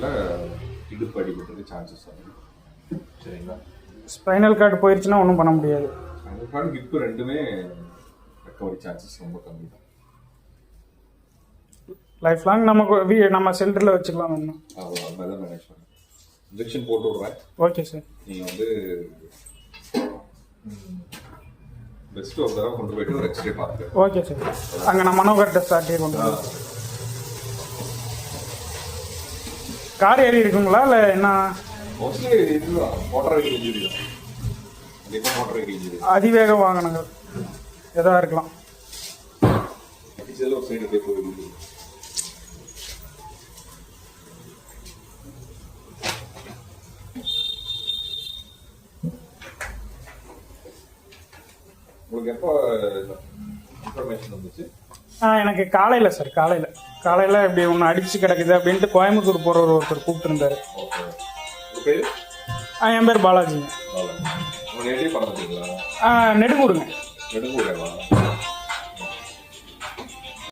ஸ்பைனில் இடுப்பு அடிபட்டுருக்கு சான்சஸ் ஆகுது சரிங்களா? ஸ்பைனல் கார்டு போயிருச்சுன்னா ஒன்றும் பண்ண முடியாது. அதுக்கான ஹிப்பு ரெண்டுமே ரெக்கவரி சான்சஸ் ரொம்ப கம்மி தான். லைஃப் லாங் நமக்கு நம்ம சென்டரில் வச்சுக்கலாம் ஒன்றும் அவ்வளோ அந்த தான் மேனேஜ் பண்ணுறேன் இன்ஜெக்ஷன் போட்டு விட்றேன். ஓகே சார் நீங்கள் வந்து பெஸ்ட்டு ஒரு தடவை கொண்டு போயிட்டு ஒரு எக்ஸ்ரே பார்த்துட்டு ஓகே சார் அங்கே நான் மனோகர் டெஸ்ட் ஆர்டிஏ கொண்டு கார் ஏறி இருக்குங்களா இல்லை என்ன? மோஸ்ட்லி இதுதான் மோட்டார் வெஹிக்கிள் இன்ஜுரி தான். கண்டிப்பாக மோட்டார் வெஹிக்கிள் இன்ஜுரி அதிவேக வாகனங்கள். எதா இருக்கலாம். ஒரு சைடு போகுது உங்களுக்கு எப்போ இன்ஃபர்மேஷன் வந்துச்சு. ஆ எனக்கு காலையில் சார் காலையில். காலையில் இப்படி ஒன்று அடிச்சு கிடக்குது அப்படின்ட்டு கோயம்புத்தூர் போகிறவர் ஒருத்தர் கூப்பிட்டுருந்தாரு. ஆ என் பேர் பாலாஜிங்க. உங்கள் நேரடியே